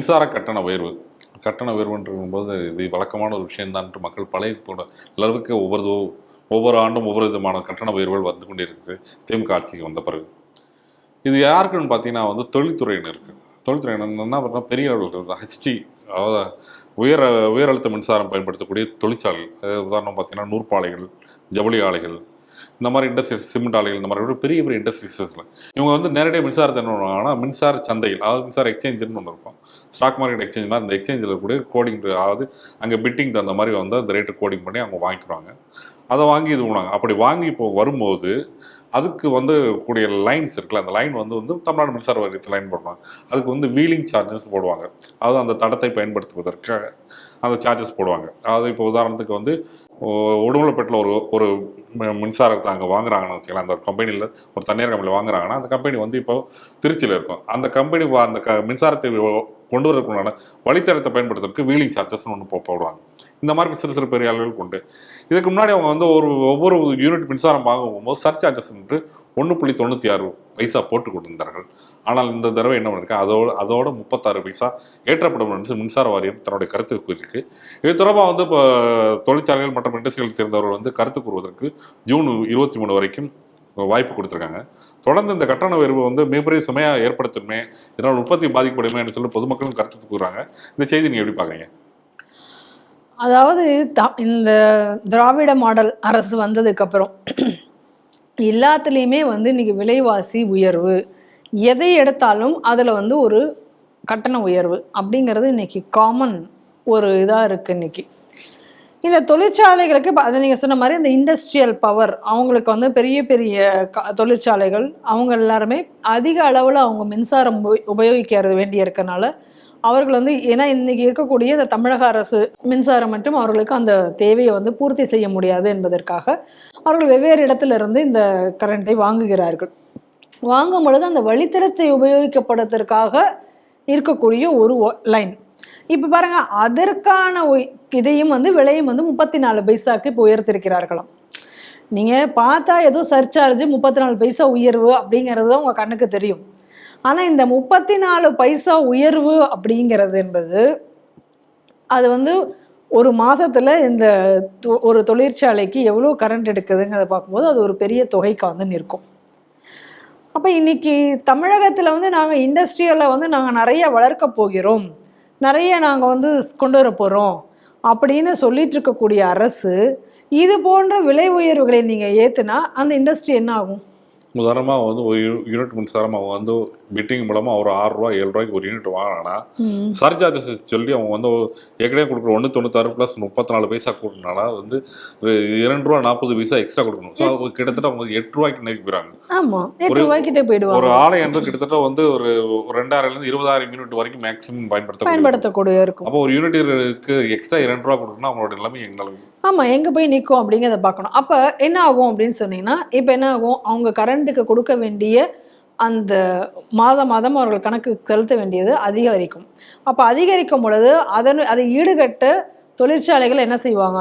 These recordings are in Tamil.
மின்சார கட்டண உயர்வு. கட்டண உயர்வுன்றும் போது இது வழக்கமான ஒரு விஷயம்தான்ட்டு மக்கள் பழைய அளவுக்கு ஒவ்வொருதோ ஒவ்வொரு ஆண்டும் ஒவ்வொரு விதமான கட்டண உயர்வுகள் வந்து கொண்டே இருக்குது திமுக ஆட்சிக்கு வந்த பிறகு. இது யாருக்குன்னு பார்த்தீங்கன்னா வந்து தொழில்துறையினருக்கு தொழில்துறையினர் என்ன பெரிய அளவில் ஹெச்டி அதாவது உயர் உயர் அழுத்த மின்சாரம் பயன்படுத்தக்கூடிய தொழிற்சாலைகள். அதாவது உதாரணம் பார்த்தீங்கன்னா நூற்பாலைகள் ஜவுளி ஆலைகள் இந்த மாதிரி இண்டஸ்ட்ரீஸ் சிமெண்ட் ஆலைகள் இந்த மாதிரி பெரிய பெரிய இண்டஸ்ட்ரீஸில் இவங்க வந்து நேரடியாக மின்சாரத்தை என்ன பண்ணுவாங்கன்னா மின்சார சந்தையில் அதாவது மின்சார எக்ஸ்சேஞ்சுன்னு ஒன்று இருக்கும். ஸ்டாக் மார்க்கெட் எக்ஸ்சேஞ்ச் மாதிரி அந்த எக்ஸ்சேஞ்சில் கூட கோடிங் அதாவது அங்கே பிட்டிங் தகுந்த மாதிரி வந்து அந்த ரேட்டு கோடிங் பண்ணி அவங்க வாங்கிக்கிறாங்க அதை வாங்கி இது பண்ணுவாங்க. அப்படி வாங்கி இப்போ வரும்போது அதுக்கு வந்து கூடிய லைன்ஸ் இருக்குல்ல அந்த லைன் வந்து வந்து தமிழ்நாடு மின்சார வாரியத்தில் லைன் போடுவாங்க அதுக்கு வந்து வீலிங் சார்ஜஸ் போடுவாங்க. அதாவது அந்த தடத்தை பயன்படுத்துவதற்காக அந்த சார்ஜஸ் போடுவாங்க. அதாவது இப்போ உதாரணத்துக்கு வந்து ஒ- உடுமலைப்பேட்டில் ஒரு ஒரு மின்சாரத்தை அங்கே வாங்குறாங்கன்னு வச்சுக்கலாம் அந்த கம்பெனியில் ஒரு தனியார் கம்பெனியில் வாங்குறாங்கன்னா அந்த கம்பெனி வந்து இப்போ திருச்சியில் இருக்கும். அந்த கம்பெனி அந்த க மின்சாரத்தை கொண்டு வரதுக்குண்டான வழித்தடத்தை பயன்படுத்துறதுக்கு வீலிங் சார்ஜஸ்னு ஒன்று போடுவாங்க. இந்த மாதிரி சிறு சிறு பெரிய உண்டு. கொண்டு இதுக்கு முன்னாடி அவங்க வந்து ஒரு ஒவ்வொரு யூனிட் மின்சாரம் வாங்கும்போது சர்சார்ஜஸ் ஒன்று புள்ளி தொண்ணூற்றி ஆறு பைசா போட்டு கொடுத்திருந்தார்கள் ஆனால் இந்த தடவை என்ன பண்ணிருக்கு? அதோட அதோட முப்பத்தாறு பைசா ஏற்றப்படும் என்று மின்சார வாரியம் தன்னுடைய கருத்து கூறியிருக்கு. இது தொடர்பாக வந்து இப்போ தொழிற்சாலைகள் மற்றும் இண்டஸ்ட்ரியில் சேர்ந்தவர்கள் வந்து கருத்து கூறுவதற்கு ஜூன் இருபத்தி மூணு வரைக்கும் வாய்ப்பு கொடுத்துருக்காங்க. தொடர்ந்து இந்த கட்டண உயர்வு வந்து மிகப்பெரிய சுமையாக ஏற்படுத்துமே இதனால் உற்பத்தி பாதிக்கப்படுமே என்று சொல்லி பொதுமக்களும் கருத்து கூறுறாங்க. இந்த செய்தி நீங்கள் எப்படி பார்க்குறீங்க அதாவது த- இந்த திராவிட மாடல் அரசு வந்ததுக்கு அப்புறம் எல்லாத்துலேயுமே வந்து இன்னைக்கு விலைவாசி உயர்வு. எதை எடுத்தாலும் அதில் வந்து ஒரு கட்டண உயர்வு அப்படிங்கிறது இன்னைக்கு காமன் ஒரு இதாக இருக்குது இன்னைக்கு. இந்த தொழிற்சாலைகளுக்கு இப்போ அதை நீங்கள் சொன்ன மாதிரி இந்த இண்டஸ்ட்ரியல் பவர் அவங்களுக்கு வந்து பெரிய பெரிய க தொழிற்சாலைகள் அவங்க எல்லாருமே அதிக அளவில் அவங்க மின்சாரம் உப- உபயோகிக்கிறது வேண்டி இருக்கனால அவர்கள் வந்து ஏன்னா இன்னைக்கு இருக்கக்கூடிய இந்த தமிழக அரசு மின்சாரம் மட்டும் அவர்களுக்கு அந்த தேவையை வந்து பூர்த்தி செய்ய முடியாது என்பதற்காக அவர்கள் வெவ்வேறு இடத்துல இருந்து இந்த கரண்ட்டை வாங்குகிறார்கள். வாங்கும் பொழுது அந்த வழித்தடத்தை உபயோகிக்கப்படுவதற்காக இருக்கக்கூடிய ஒரு லைன். இப்போ பாருங்க அதற்கான இதையும் வந்து விலையும் வந்து முப்பத்தி நாலு பைசாக்கு இப்போ உயர்த்திருக்கிறார்களாம். நீங்கள் பார்த்தா ஏதோ சர்ச்சார்ஜ் முப்பத்தி நாலு பைசா உயர்வு அப்படிங்கிறது தான் உங்கள் கண்ணுக்கு தெரியும். ஆனால் இந்த முப்பத்தி நாலு பைசா உயர்வு அப்படிங்கிறது என்பது அது வந்து ஒரு மாதத்தில் இந்த தொ- ஒரு தொழிற்சாலைக்கு எவ்வளோ கரண்ட் எடுக்குதுங்கிறத பார்க்கும்போது அது ஒரு பெரிய தொகைக்கு வந்து நிற்கும். அப்போ இன்னைக்கு தமிழகத்தில் வந்து நாங்கள் இண்டஸ்ட்ரியலில் வந்து நாங்கள் நிறைய வளர்க்க போகிறோம். நிறைய நாங்கள் வந்து கொண்டு வர போகிறோம் அப்படின்னு சொல்லிட்டு இருக்கக்கூடிய அரசு இது போன்ற விலை உயர்வுகளை நீங்கள் ஏற்றுனா அந்த இண்டஸ்ட்ரி என்ன ஆகும்? உதாரணமாக வந்து ஒரு யூனிட் மின்சாரம் அவங்க வந்து பிட்டிங் மூலமாக ஒரு ஆறு ரூபா ஏழு ரூபாய்க்கு ஒரு யூனிட் வாங்கினாங்கன்னா சர்சார்ஜஸ் சொல்லி அவங்க வந்து ஏற்கனவே கொடுக்குற ஒன்று தொண்ணூத்தாறு ப்ளஸ் முப்பத்தி நாலு பைசா கூட்டினால வந்து இரண்டு ரூபா நாற்பது பைசா எக்ஸ்ட்ரா கொடுக்கணும். ஸோ கிட்டத்தட்ட அவங்க எட்டு ரூபாய்க்கு நெருக்கி எட்டு ஒரு- ஆலை என்று கிட்டத்தட்ட வந்து ஒரு ரெண்டாயிரம்லேருந்து இருபதாயிரம் யூனிட் வரைக்கும் மேக்ஸிமம் பயன்படுத்த பயன்படுத்தக்கூடிய இருக்கும். அப்போ ஒரு யூனிட்டுக்கு எக்ஸ்ட்ரா இரண்டு ரூபா கொடுக்கணும் அவங்களோட நிலைமை எங்களுக்கு ஆமாம் எங்கே போய் நிற்கும் அப்படிங்கிறத பார்க்கணும். அப்போ என்ன ஆகும் அப்படின்னு சொன்னீங்கன்னா இப்போ என்ன ஆகும்? அவங்க கரண்ட்டுக்கு கொடுக்க வேண்டிய அந்த மாதம் மாதம் அவர்கள் கணக்கு செலுத்த வேண்டியது அதிகரிக்கும். அப்போ அதிகரிக்கும் பொழுது அதன் அதை ஈடுகட்ட தொழிற்சாலைகள் என்ன செய்வாங்க?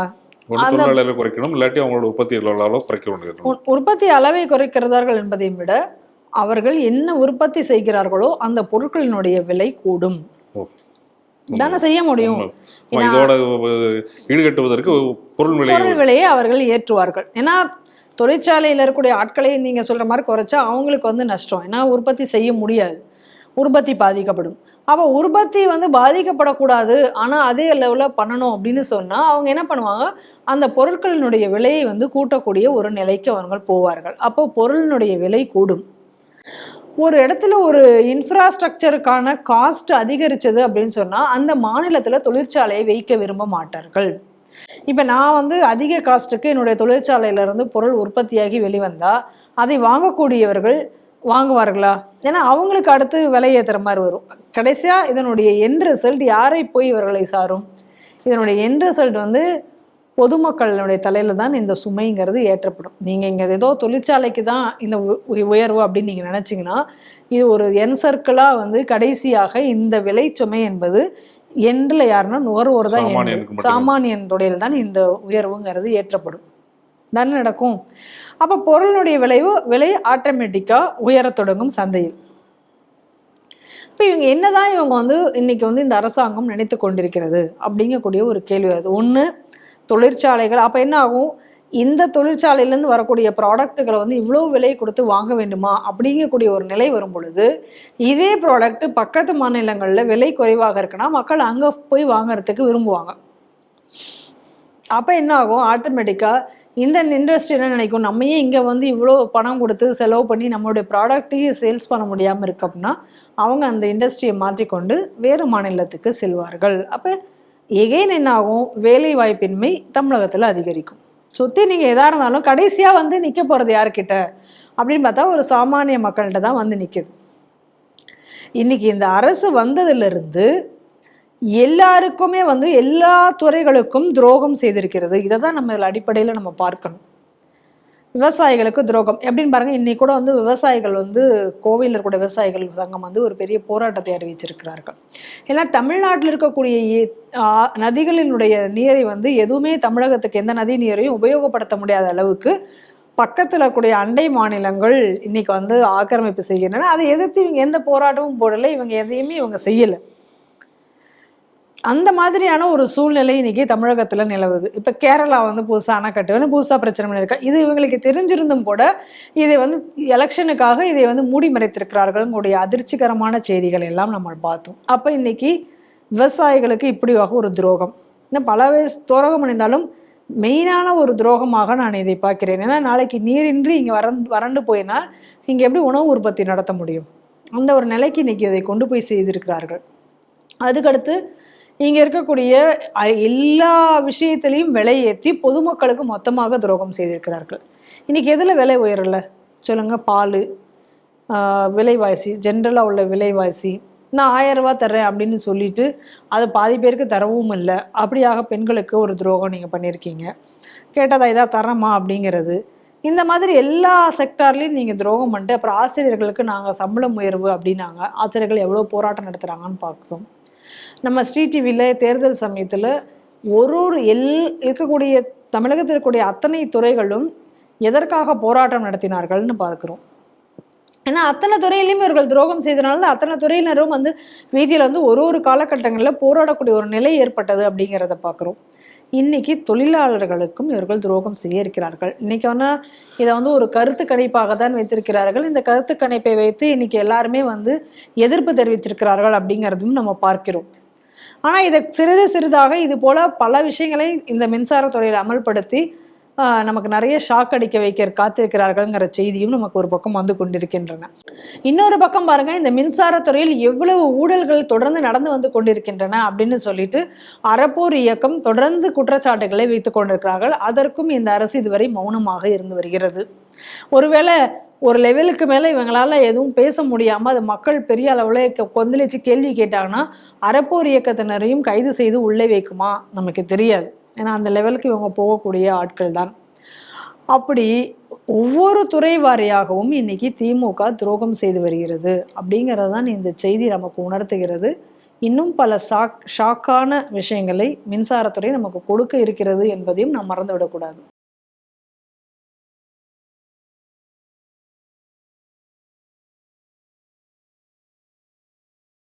குறைக்கணும் இல்லாட்டி அவங்களோட உற்பத்தி அளவு குறைக்க உற்பத்தி அளவை குறைக்கிறார்கள் என்பதையும் விட அவர்கள் என்ன உற்பத்தி செய்கிறார்களோ அந்த பொருட்களினுடைய விலை கூடும். தானே செய்ய முடியும். இதோட ஈடுகட்டுவதற்கு பொருள் விலையை அவர்கள் ஏற்றுவார்கள். ஏன்னா தொழிற்சாலையில் இருக்கக்கூடிய ஆட்களை நீங்கள் சொல்கிற மாதிரி குறைச்சா அவங்களுக்கு வந்து நஷ்டம். ஏன்னா உற்பத்தி செய்ய முடியாது. உற்பத்தி பாதிக்கப்படும். அப்போ உற்பத்தி வந்து பாதிக்கப்படக்கூடாது. ஆனால் அதே லெவலில் பண்ணணும் அப்படின்னு சொன்னால் அவங்க என்ன பண்ணுவாங்க? அந்த பொருட்களினுடைய விலையை வந்து கூட்டக்கூடிய ஒரு நிலைக்கு அவர்கள் போவார்கள். அப்போ பொருளினுடைய விலை கூடும். ஒரு இடத்துல ஒரு இன்ஃப்ராஸ்ட்ரக்சருக்கான காஸ்ட் அதிகரிச்சது அப்படின்னு சொன்னால் அந்த மாநிலத்தில் தொழிற்சாலையை வைக்க விரும்ப மாட்டார்கள். இப்போ நான் வந்து அதிக காஸ்ட்டுக்கு என்னுடைய தொழிற்சாலையிலேருந்து பொருள் உற்பத்தியாகி வெளிவந்தால் அதை வாங்கக்கூடியவர்கள் வாங்குவார்களா? ஏன்னா அவங்களுக்கு அடுத்து விலை ஏற்றுற மாதிரி வரும். கடைசியாக இதனுடைய என் ரிசல்ட் யாரை போய் இவர்களை சாரும்? இதனுடைய என் ரிசல்ட் வந்து பொதுமக்களுடைய தலையில் தான் இந்த சுமைங்கிறது ஏற்றப்படும். நீங்கள் இங்கே ஏதோ தொழிற்சாலைக்கு தான் இந்த உ- உயர்வு அப்படின்னு நீங்கள் நினச்சிங்கன்னா இது ஒரு என் சர்க்கிளாக வந்து கடைசியாக இந்த விலை சுமை என்பது எண்டில் யாருன்னா நுகர்வோர் தான் end. சாமானியனுக்கு மட்டுமே. சாமானியன் தொடையில் தான் இந்த உயர்வுங்கிறது ஏற்றப்படும். தானே நடக்கும்? அப்போ பொருளுடைய விளைவு விலை ஆட்டோமேட்டிக்காக உயரத் தொடங்கும் சந்தையில். அப்போ இவங்க என்னதான் இவங்க வந்து இன்னைக்கு வந்து இந்த அரசாங்கம் நினைத்து கொண்டிருக்கிறது அப்படிங்கக்கூடிய ஒரு கேள்வி வருது. ஒன்று தொழிற்சாலைகள் அப்போ என்ன ஆகும்? இந்த தொழிற்சாலையிலேருந்து வரக்கூடிய ப்ராடக்ட்டுகளை வந்து இவ்வளோ விலை கொடுத்து வாங்க வேண்டுமா? அப்படிங்கக்கூடிய ஒரு நிலை வரும் பொழுது இதே ப்ராடக்ட் பக்கத்து மாநிலங்களில் விலை குறைவாக இருக்குன்னா மக்கள் அங்கே போய் வாங்குறதுக்கு விரும்புவாங்க. அப்போ என்ன ஆகும்? ஆட்டோமேட்டிக்காக இந்த இண்டஸ்ட்ரி என்ன நினைக்கும்? நம்ம ஏன் இங்கே வந்து இவ்வளோ பணம் கொடுத்து செலவு பண்ணி நம்மளுடைய ப்ராடக்ட்டையும் சேல்ஸ் பண்ண முடியாமல் இருக்கு அப்படின்னா அவங்க அந்த இண்டஸ்ட்ரியை மாற்றிக்கொண்டு வேறு மாநிலத்துக்கு செல்வார்கள். அப்போ எகைன் என்ன ஆகும்? வேலை வாய்ப்பின்மை தமிழகத்தில் அதிகரிக்கும். சுற்றி நீங்கள் எதாக இருந்தாலும் கடைசியாக வந்து நிற்க போகிறது யார்கிட்ட? அப்படின்னு பார்த்தா ஒரு சாமானிய மக்கள்கிட்ட தான் வந்து நிற்குது இன்னைக்கு இந்த அரசு வந்ததுலேருந்து எல்லாருக்குமே வந்து எல்லா துறைகளுக்கும் துரோகம் செய்திருக்கிறது. இதை தான் நம்ம இதில் அடிப்படையில் நம்ம பார்க்கணும். விவசாயிகளுக்கு துரோகம். எப்படின்னு பாருங்க இன்னைக்கு கூட வந்து விவசாயிகள் வந்து கோவையில் இருக்கக்கூடிய விவசாயிகள் சங்கம் வந்து ஒரு பெரிய போராட்டத்தை அறிவிச்சிருக்கிறார்கள். ஏன்னா தமிழ்நாட்டில் இருக்கக்கூடிய நதிகளினுடைய நீரை வந்து எதுவுமே தமிழகத்துக்கு எந்த நதி நீரையும் உபயோகப்படுத்த முடியாத அளவுக்கு பக்கத்தில் இருக்கக்கூடிய அண்டை மாநிலங்கள் இன்னைக்கு வந்து ஆக்கிரமிப்பு செய்கின்றன. அதை எதிர்த்து இவங்க எந்த போராட்டமும் போடலை இவங்க எதையுமே இவங்க செய்யலை. அந்த மாதிரியான ஒரு சூழ்நிலை இன்னைக்கு தமிழகத்தில் நிலவுது. இப்போ கேரளா வந்து புதுசா அணைக்கட்டு வந்து புதுசாக பிரச்சனை பண்ணியிருக்கா இது இவங்களுக்கு தெரிஞ்சிருந்தும் கூட இதை வந்து எலெக்ஷனுக்காக இதை வந்து மூடி மறைத்திருக்கிறார்களுடைய அதிர்ச்சிகரமான செய்திகள் எல்லாம் நம்ம பார்த்தோம். அப்போ இன்னைக்கு விவசாயிகளுக்கு இப்படியாக ஒரு துரோகம். இன்னும் பல துரோகம் அடைந்தாலும் மெயினான ஒரு துரோகமாக நான் இதை பார்க்கிறேன். ஏன்னா நாளைக்கு நீரின்றி இங்கே வறண்டு வறண்டு போயினால் இங்கே எப்படி உணவு உற்பத்தி நடத்த முடியும்? அந்த ஒரு நிலைக்கு இன்னைக்கு இதை கொண்டு போய் செய்திருக்கிறார்கள். அதுக்கடுத்து இங்கே இருக்கக்கூடிய எல்லா விஷயத்திலையும் விலையேற்றி பொதுமக்களுக்கு மொத்தமாக துரோகம் செய்திருக்கிறார்கள். இன்றைக்கி எதில் விலை உயரலை? சொல்லுங்கள் பால் விலைவாசி ஜென்ரலாக உள்ள விலைவாசி. நான் ஆயிரம் ரூபாய் தர்றேன் அப்படின்னு சொல்லிட்டு அது பாதி பேருக்கு தரவும் இல்லை. அப்படியாக பெண்களுக்கு ஒரு துரோகம் நீங்கள் பண்ணியிருக்கீங்க கேட்டதா இதாக தரமா அப்படிங்கிறது. இந்த மாதிரி எல்லா செக்டார்லேயும் நீங்கள் துரோகம் பண்ணிட்டு அப்புறம் ஆசிரியர்களுக்கு நாங்கள் சம்பளம் உயர்வு அப்படின்னாங்க. ஆசிரியர்கள் எவ்வளோ போராட்டம் நடத்துகிறாங்கன்னு பார்த்தோம் நம்ம ஸ்ரீ டிவியில் தேர்தல் சமயத்தில் ஒரு ஒரு எல் இருக்கக்கூடிய தமிழகத்தில் இருக்கக்கூடிய அத்தனை துறைகளும் எதற்காக போராட்டம் நடத்தினார்கள்னு பார்க்குறோம். ஏன்னா அத்தனை துறையிலையும் இவர்கள் துரோகம் செய்தனால அத்தனை துறையினரும் வந்து வீதியில் வந்து ஒரு ஒரு காலகட்டங்களில் போராடக்கூடிய ஒரு நிலை ஏற்பட்டது அப்படிங்கிறத பார்க்குறோம். இன்னைக்கு தொழிலாளர்களுக்கும் இவர்கள் துரோகம் செய்ய இருக்கிறார்கள். இன்னைக்கு வேணா இதை வந்து ஒரு கருத்து கணிப்பாக தான் வைத்திருக்கிறார்கள். இந்த கருத்து கணிப்பை வைத்து இன்னைக்கு எல்லாருமே வந்து எதிர்ப்பு தெரிவித்திருக்கிறார்கள் அப்படிங்கிறதும் நம்ம பார்க்கிறோம். ஆனால் இதை சிறிது சிறிதாக இது போல பல விஷயங்களை இந்த மின்சாரத்துறையில் அமல்படுத்தி நமக்கு நிறைய ஷாக் அடிக்க வைக்க காத்திருக்கிறார்கள்ங்கிற செய்தியும் நமக்கு ஒரு பக்கம் வந்து கொண்டிருக்கின்றன. இன்னொரு பக்கம் பாருங்க இந்த மின்சாரத்துறையில் எவ்வளவு ஊழல்கள் தொடர்ந்து நடந்து வந்து கொண்டிருக்கின்றன அப்படின்னு சொல்லிட்டு அறப்போர் இயக்கம் தொடர்ந்து குற்றச்சாட்டுகளை வைத்துக் கொண்டிருக்கிறார்கள். அதற்கும் இந்த அரசு இதுவரை மௌனமாக இருந்து வருகிறது. ஒருவேளை ஒரு லெவலுக்கு மேலே இவங்களால எதுவும் பேச முடியாம அது மக்கள் பெரிய அளவில் கொந்தளிச்சு கேள்வி கேட்டாங்கன்னா அறப்போர் இயக்கத்தினரையும் கைது செய்து உள்ளே வைக்குமா? நமக்கு தெரியாது. ஏன்னா அந்த லெவலுக்கு இவங்க போகக்கூடிய ஆட்கள் தான். அப்படி ஒவ்வொரு துறை வாரியாகவும் இன்னைக்கு திமுக துரோகம் செய்து வருகிறது அப்படிங்கிறது தான் இந்த செய்தி நமக்கு உணர்த்துகிறது. இன்னும் பல ஷாக் ஷாக்கான விஷயங்களை மின்சாரத்துறை நமக்கு கொடுக்க இருக்கிறது என்பதையும் நாம் மறந்துவிடக்கூடாது.